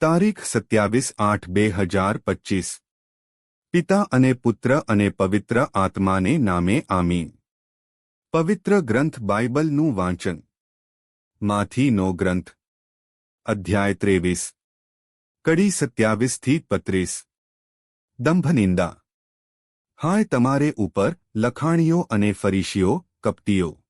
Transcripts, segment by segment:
તારીખ સત્યાવીસ આઠ બે હજાર પચીસ. પિતા અને પુત્ર અને પવિત્ર આત્માને નામે આમીન. પવિત્ર ગ્રંથ બાઇબલનું વાંચન. માથીનો ગ્રંથ. અધ્યાય ત્રેવીસ. કડી સત્યાવીસથી પત્રીસ. દંભનિંદા. હાય તમારે ઉપર લખાણીઓ અને ફરીશીઓ, કપટીઓ.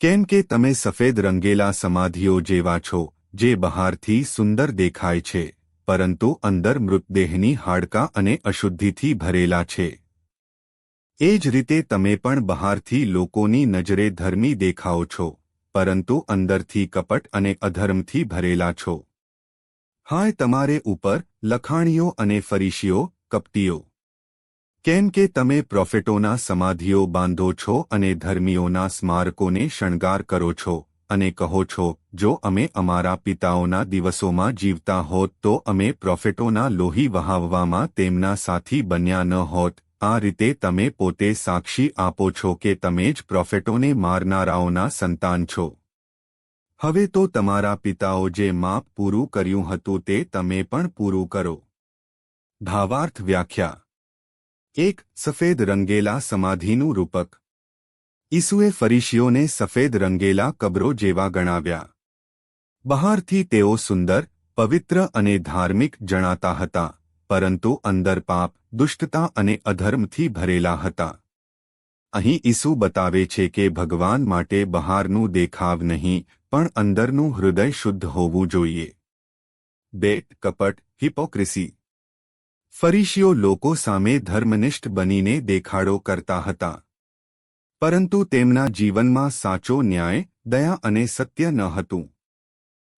કેમ કે તમે સફેદ રંગેલા સમાધિઓ જેવા છો? જે બહારથી સુંદર દેખાય છે, પરંતુ અંદર મૃતદેહની હાડકાં અને અશુદ્ધિથી ભરેલા છે. એ જ રીતે તમે પણ બહારથી લોકોની નજરે ધર્મી દેખાઓ છો, પરંતુ અંદરથી કપટ અને અધર્મથી ભરેલા છો. હાય તમારે ઉપર, લખાણીઓ અને ફરીશીઓ કપટીઓ. કેમ કે તમે પ્રોફેટોના સમાધિઓ બાંધો છો અને ધર્મીઓના સ્મારકોને શણગાર કરો છો. અને કહો છો, જો અમે અમારા પિતાઓના દિવસોમાં જીવતા હોત તો અમે પ્રોફેટોના લોહી વહાવવામાં તેમના સાથી બન્યા ન હોત. આ રીતે તમે પોતે સાક્ષી આપો છો કે તમે જ પ્રોફેટોને મારનારાઓના સંતાન છો. હવે તો તમારા પિતાઓ જે માપ પૂરું કર્યું હતું તે તમે પણ પૂરું કરો. ભાવાર્થ વ્યાખ્યા. એક સફેદ રંગેલા સમાધિનું રૂપક. ઈસુએ ફરીશીઓને સફેદ રંગેલા કબરો જેવા ગણાવ્યા. બહારથી તેઓ સુંદર, પવિત્ર અને ધાર્મિક જણાતા હતા, પરંતુ અંદર પાપ, દુષ્ટતા અને અધર્મથી ભરેલા હતા. અહીં ઈસુ બતાવે છે કે ભગવાન માટે બહારનું દેખાવ નહીં, પણ અંદરનું હૃદય શુદ્ધ હોવું જોઈએ. બેટ, કપટ, હિપોક્રેસી. ફરીશીઓ લોકો સામે ધર્મનિષ્ઠ બનીને દેખાડો કરતા હતા. પરંતુ તેમના જીવનમાં સાચો ન્યાય, દયા અને સત્ય ન હતું.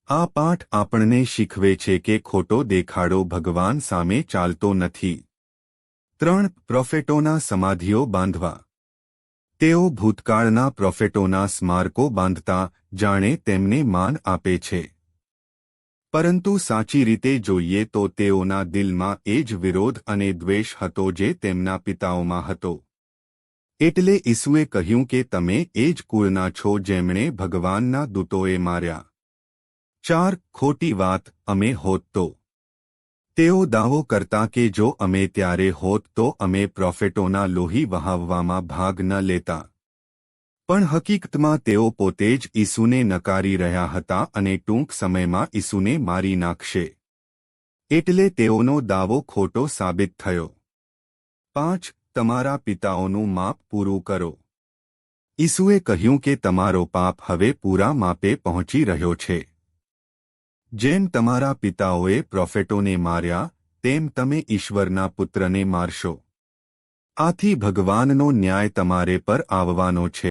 આ પાઠ આપણને શીખવે છે કે ખોટો દેખાડો ભગવાન સામે ચાલતો નથી. ત્રણ પ્રોફેટોના સમાધિઓ બાંધવા. તેઓ ભૂતકાળના પ્રોફેટોના સ્મારકો બાંધતા, જાણે તેમને માન આપે છે. પરંતુ સાચી રીતે જોઈએ તો તેઓના દિલમાં એ જ વિરોધ અને દ્વેષ હતો જે તેમના પિતાઓમાં હતો. એટલે ઈસુએ કહ્યું કે તમે એ જ કુળના છો જેમણે ભગવાનના દૂતોએ માર્યા. ચાર ખોટી વાત અમે હોત તો. તેઓ દાવો કરતા કે જો અમે ત્યારે હોત તો અમે પ્રોફેટોના લોહી વહાવવામાં ભાગ ન લેતા. પણ હકીકતમાં તેઓ પોતે જ ઈસુને નકારી રહ્યા હતા અને ટૂંક સમયમાં ઈસુને મારી નાખશે. એટલે તેઓનો દાવો ખોટો સાબિત થયો. પાંચ તમારા પિતાઓનું માપ પૂરું કરો. ઈસુએ કહ્યું કે તમારો પાપ હવે પૂરા માપે પહોંચી રહ્યો છે. જેમ તમારા પિતાઓએ પ્રોફેટોને માર્યા, તેમ તમે ઈશ્વરના પુત્રને મારશો. આથી ભગવાનનો ન્યાય તમારે પર આવવાનો છે.